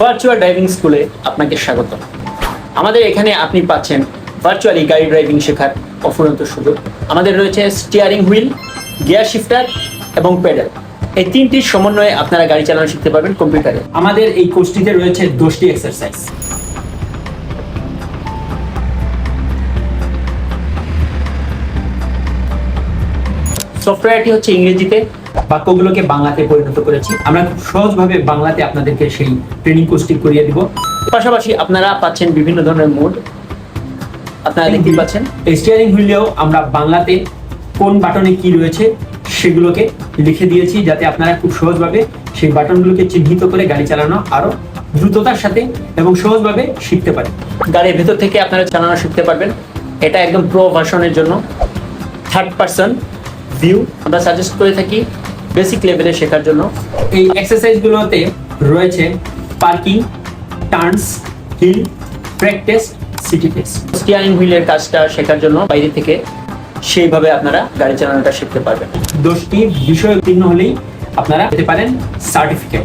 Virtual driving স্কুলে আপনাকে স্বাগত আমাদের এখানে আপনি পাচ্ছেন ভার্চুয়ালি গাড়ি ড্রাইভিং শেখার অফুরন্ত সুযোগ। আমাদের রয়েছে স্টিয়ারিং হুইল গিয়ার শিফটার এবং প্যাডেল এই তিনটির সমন্বয়ে আপনারা গাড়ি চালানো শিখতে পারবেন কম্পিউটারে আমাদের এই কোর্সটিতে রয়েছে দশটি এক্সারসাইজ সফটওয়্যারটি হচ্ছে ইংরেজিতে। বাক্যগুলোকে বাংলাতে পরিণত করেছি। আমরা খুব সহজভাবে বাংলাতে আপনাদেরকে সেই ট্রেনিং কোর্সটি করিয়ে দিব। পাশাপাশি আপনারা পাচ্ছেন বিভিন্ন ধরনের মোড আপনারা দেখতে পাচ্ছেন স্টিয়ারিং হুইলেও আমরা বাংলাতে কোন বাটনে কি রয়েছে সেগুলোকে লিখে দিয়েছি যাতে আপনারা খুব সহজভাবে সেই বাটনগুলোকে চিহ্নিত করে গাড়ি চালানো আরও দ্রুততার সাথে এবং সহজভাবে শিখতে পারেন গাড়ির ভেতর থেকে আপনারা চালানো শিখতে পারবেন। এটা একদম প্রো ভার্সনের জন্য। থার্ড পার্সন ভিউ আমরা সাজেস্ট করে থাকি। বেসিক লেভেলে শেখার জন্য। এই এক্সারসাইজগুলোতে রয়েছে parking turns hill practice city test steering হুইলের কাজটা শেখার জন্য বাইরে থেকে সেইভাবে আপনারা গাড়ি চালানোটা শিখতে পারবেন। দশটি বিষয় উত্তীর্ণ হলেই আপনারা পেতে পারেন সার্টিফিকেট